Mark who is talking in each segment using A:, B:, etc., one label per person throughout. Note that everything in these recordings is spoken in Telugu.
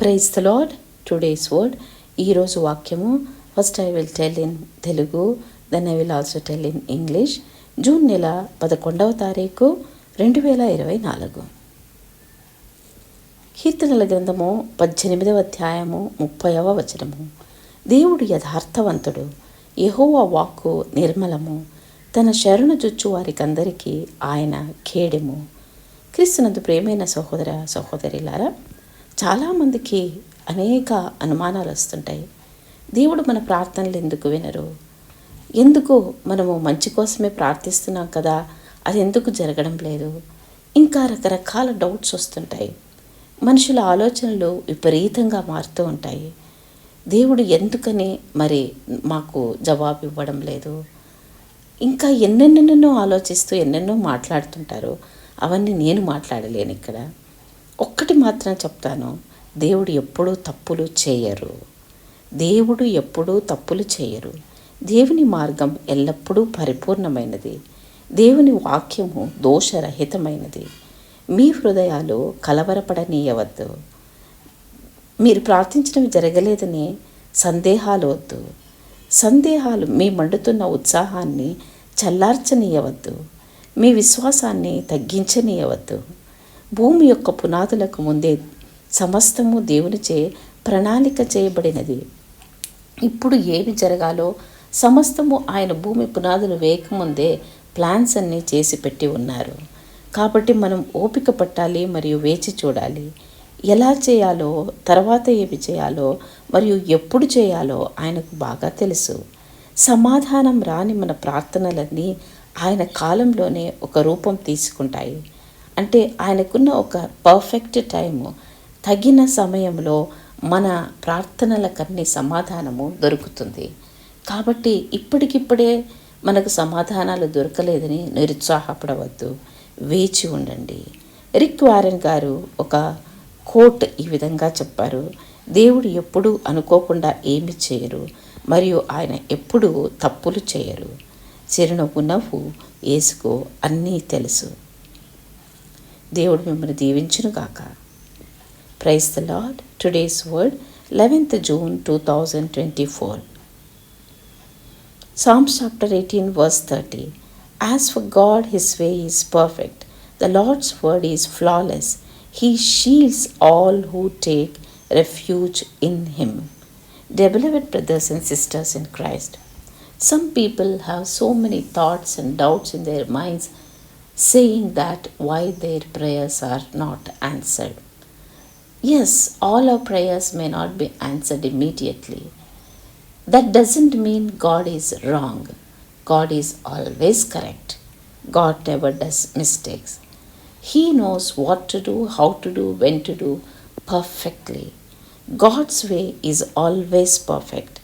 A: Praise the Lord today's word ఈరోజు వాక్యము. First I will tell in Telugu then I will also tell in English June నెల పదకొండవ తారీఖు రెండు వేల ఇరవై నాలుగు. కీర్తనల గ్రంథము పద్దెనిమిదవ అధ్యాయము ముప్పైవ వచనము. దేవుడు యథార్థవంతుడు. యహోవా వాక్కు నిర్మలము. తన శరణు జుచ్చు వారికందరికీ ఆయన ఖేడెము క్రీస్తునందు ప్రేమైన సహోదర సహోదరిలారా చాలామందికి అనేక అనుమానాలు వస్తుంటాయి. దేవుడు మన ప్రార్థనలు ఎందుకు వినరు? ఎందుకు మనము మంచి కోసమే ప్రార్థిస్తున్నాం కదా? అది ఎందుకు జరగడం లేదు? ఇంకా రకరకాల డౌట్స్ వస్తుంటాయి. మనుషుల ఆలోచనలు విపరీతంగా మారుతూ ఉంటాయి. దేవుడు ఎందుకని మరి మాకు జవాబు ఇవ్వడం లేదు? ఇంకా ఎన్నెన్నెన్నో ఆలోచిస్తూ ఎన్నెన్నో మాట్లాడుతుంటారు. అవన్నీ నేను మాట్లాడలేను ఇక్కడ. ఒకటి మాత్రం చెప్తాను. దేవుడు ఎప్పుడూ తప్పులు చేయరు. దేవుడు ఎప్పుడూ తప్పులు చేయరు. దేవుని మార్గం ఎల్లప్పుడూ పరిపూర్ణమైనది. దేవుని వాక్యము దోషరహితమైనది. మీ హృదయాలు కలవరపడనీయవద్దు. మీరు ప్రార్థించడం జరగలేదని సందేహాలు వద్దు. సందేహాలు మీ మండుతున్న ఉత్సాహాన్ని చల్లార్చనీయవద్దు. మీ విశ్వాసాన్ని తగ్గించనీయవద్దు. భూమి యొక్క పునాదులకు ముందే సమస్తము దేవునిచే ప్రణాళిక చేయబడినది. ఇప్పుడు ఏమి జరగాలో సమస్తము ఆయన భూమి పునాదులు వేయకముందే ప్లాన్స్ అన్నీ చేసి పెట్టి ఉన్నారు. కాబట్టి మనం ఓపిక పట్టాలి మరియు వేచి చూడాలి. ఎలా చేయాలో తర్వాత ఏమి చేయాలో మరియు ఎప్పుడు చేయాలో ఆయనకు బాగా తెలుసు. సమాధానం రాని మన ప్రార్థనలన్నీ ఆయన కాలంలోనే ఒక రూపం తీసుకుంటాయి. అంటే ఆయనకున్న ఒక పర్ఫెక్ట్ టైము తగిన సమయంలో మన ప్రార్థనలకన్నీ సమాధానము దొరుకుతుంది. కాబట్టి ఇప్పటికిప్పుడే మనకు సమాధానాలు దొరకలేదని నిరుత్సాహపడవద్దు. వేచి ఉండండి. రిక్ వారెన్ గారు ఒక కోట్ ఈ విధంగా చెప్పారు. దేవుడు ఎప్పుడూ అనుకోకుండా ఏమి చేయరు మరియు ఆయన ఎప్పుడూ తప్పులు చేయరు. చిరునవ్వు నవ్వు ఏసుకో అన్నీ తెలుసు. దేవుడు మిమ్మల్ని దీవించునుగాక praise the lord today's word eleventh June two thousand twenty four Psalms chapter 18, verse 30. As for God, his way is perfect. The Lord's word is flawless. He shields all who take refuge in him. Dear beloved brothers and sisters in Christ, some people have so many thoughts and doubts in their minds, saying that why their prayers are not answered. Yes, all our prayers may not be answered immediately. That doesn't mean God is wrong. God is always correct. God never does mistakes. He knows what to do, how to do, when to do perfectly. God's way is always perfect.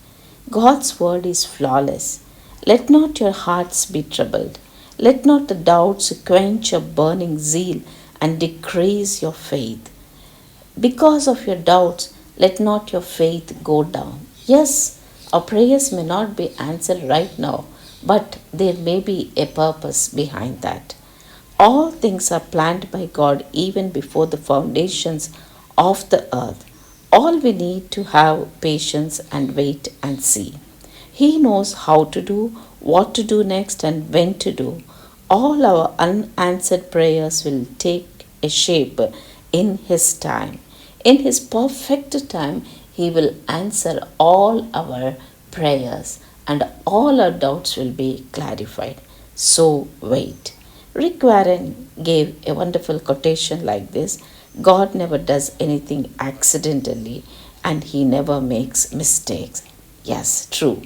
A: God's word is flawless. Let not your hearts be troubled. Let not the doubts quench your burning zeal and decrease your faith. Because of your doubts, let not your faith go down. Yes, our prayers may not be answered right now, but there may be a purpose behind that. All things are planned by God even before the foundations of the earth. All we need to have patience and wait and see. He knows how to do, what to do next, and when to do. All our unanswered prayers will take a shape in His time. In His perfect time, He will answer all our prayers and all our doubts will be clarified. So wait. Rick Warren gave a wonderful quotation like this God never does anything accidentally and He never makes mistakes. Yes, true.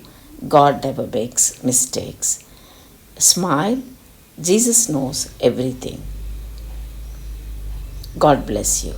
A: God never makes mistakes. Smile. Jesus knows everything. God bless you.